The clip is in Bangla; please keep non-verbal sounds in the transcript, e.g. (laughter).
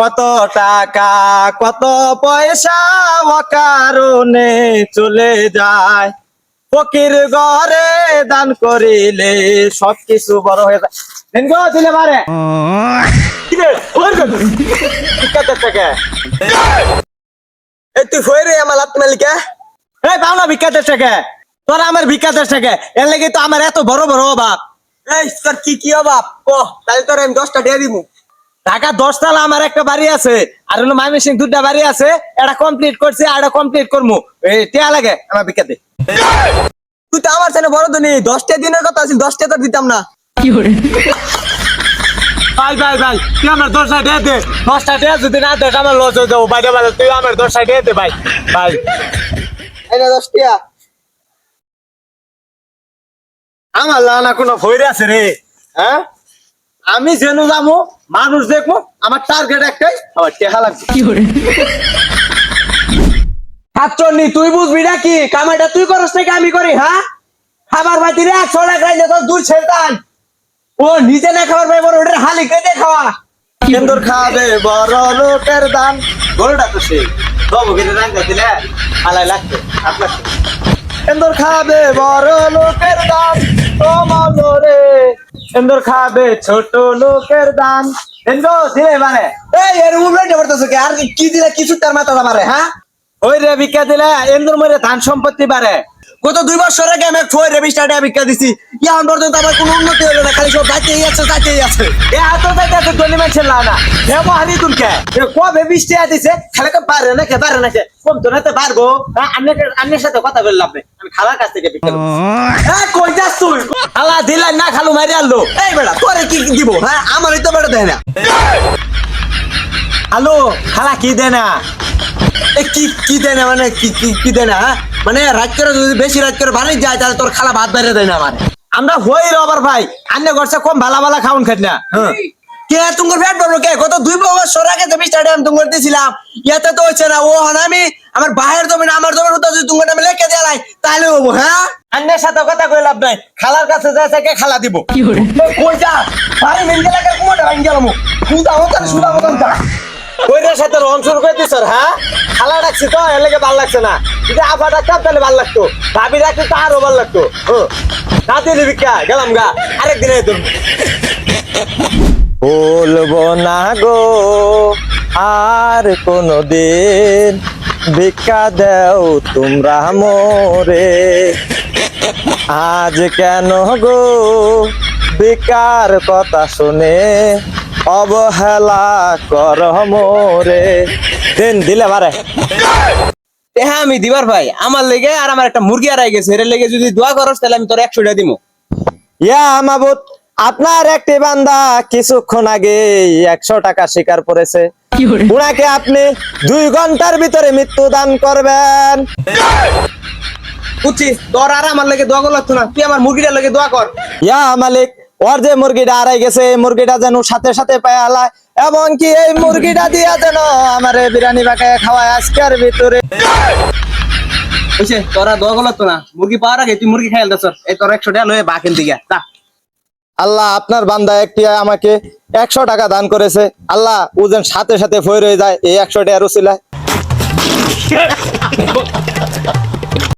কত টাকা, কত পয়সা অকারণে চলে যায়। ফকির ঘরে দান করিলে সবকিছু বড় হয়ে যায়। দিলে তুই আমার তোরা আমার তো এত বড় বড় অভাব। কি কি অভাব? ক তাহলে তোর আমি দশটা দিয়ে দিবো ঢাকা দশতলা আমার একটা বাড়ি আছে আর হলো ময়মনসিং দুটা বাড়ি আছে এটা কমপ্লিট করছে আর এটা কমপ্লিট করব এই টিয়া লাগে আমার ভিক্ষাতে তুই তো আমার সাথে বড় তো দশটা দিনের কথা আছে দশটা তো দিতাম না। ভাই ভাই ভাই তুই আমার দশটা দে। দশটা যদি না দেখ আমার লস হয়ে যাব। বাইরে বাইরে তুই আমার দশটা দে ভাই। ভাই। এই না দশটা আমার লানা কোনো ভৈরে আছে রে। হ্যাঁ? আমি যেন যাব মানুষ দেখব আমার টার্গেট একটাই আমার টেহা লাগবে। হাতচন্নি তুই বুঝবি না কি কামাইটা তুই করস নাকি আমি করি হ্যাঁ? খাবার রে একশো টাকা ও নিজে না খাবার বড় ওটার হালি কেটে খাওয়া? কেন্দর খাবে বড় লোকের দান। গরুটা তো সেই বাবু কেটে রাঙ্গা দিলে আলাই হাত লাগতো কেন্দর খাবে বড় লোকের দান। তোমার রে কেন্দর খাবে ছোট লোকের দান। কেন্দর দিলে মানে? এই এর উপরে পড়তেছে কি? আর কি দিলে কিছু তার মাথা মারে হ্যাঁ? ওই রে ভিক্ষা দিলে এন্দুর মরে ধান সম্পত্তি বাড়ে। গত দুই বছর আগে আমি ফোর রেবি স্টার্টে ভিক্ষা দিছি? ইয়ান পর্যন্ত আমার কোনো উন্নতি হলো না খালি সব যাইতেই আছে যাইতেই আছে। এ হাত যাইতে আছে মানুষের লানা হে মহারি তুলকে এ কবে বৃষ্টি দিছে? খালে পারে না কে পারে না কে কম তো নাতে পারব। হ্যাঁ আপনার সাথে কথা বললাম না খালার কাছ থেকে হ্যাঁ কই যাস তুই? খালা না খালু মারি এই বেটা, তোরে কি দিব? হ্যাঁ তো বেটা দেয় না। খালা কি দে না? এ কি কি দেয় না মানে কি কি কি দেয় না হ্যাঁ? মানে রাত করে যদি বেশি রাত করে বাড়ি যায়, তাহলে তোর খালা ভাত বাইরে দেয় না আমার। হই রবার ভাই, আন্নে গড়ছে কম ভালা ভালা খাউন খাই না। হ্যাঁ। কে তুঙ্গর ফ্যাট পাবো কে? গত দুই বছর আগে তো স্টার্টে আমি তুঙ্গর দিয়েছিলাম ইয়াতে তো হচ্ছে না। ও হন আমি আমার বাহের জমিন আমার জমির মতো যদি তুঙ্গরটা আমি লেখে দেয় তাহলে হব হ্যাঁ? আন্নের সাথে কথা কই লাভ নাই। খালার কাছে যাচ্ছে কে খালা দিব। কই যা? বাড়ি মেন গেলে কুমাটা ভাঙ গেলাম সুদা মতন সুদা মতন যা। কইরের সাথে রং শুরু করে দিছ হ্যাঁ? খালা ডাকছি তো এর লেগে ভালো লাগছে না। যদি আফা ডাকতাম তাহলে ভালো লাগতো। ভাবি ডাকতে তো আরও ভালো লাগতো। হ্যাঁ না দিলি ভিক্ষা গেলাম গা। আরেকদিন তুমি বলব না গো আর কোনো দিন ভিক্ষা দেও তোমরা মোরে। আজ কেন গো বেকার কথা শুনে অবহেলা কর মোরে? দিন দিলে পারে হ্যাঁ আমি দিবার ভাই আমার লেগে আর আমার একটা মুরগি হারাই গেছে এর লেগে যদি দোয়া করস তাহলে আমি তোর একশো টাকা দিব ইয়া মাবুত আপনার একটি বান্দা কিছুক্ষণ আগে একশো টাকা স্বীকার করেছে। উনাকে আপনি দুই ঘণ্টার ভিতরে মৃত্যু দান করবেন। বুঝছি তোর আর আমার লেগে দোয়া করল না। তুই আমার মুরগিটার লেগে দোয়া কর। ইয়া মালিক ওর যে মুরগিটা হারাই গেছে মুরগিটা যেন সাথে সাথে পায় এবং কি এই মুরগিটা দিয়া যেন আমার বিরিয়ানি বাকায় খাওয়ায় আজকের ভিতরে। বুঝছে তোরা দোয়া করল না। মুরগি পাওয়ার আগে তুই মুরগি খাইল দেছ এই তোর একশো টাকা লয়ে বাকেন দিকে যা। আল্লাহ আপনার বান্দা একটি আমাকে একশো টাকা দান করেছে। আল্লাহ ওজন সাথে সাথে ফয়ে রয়ে যায়, এই একশো টাকা রুসিলায় (laughs)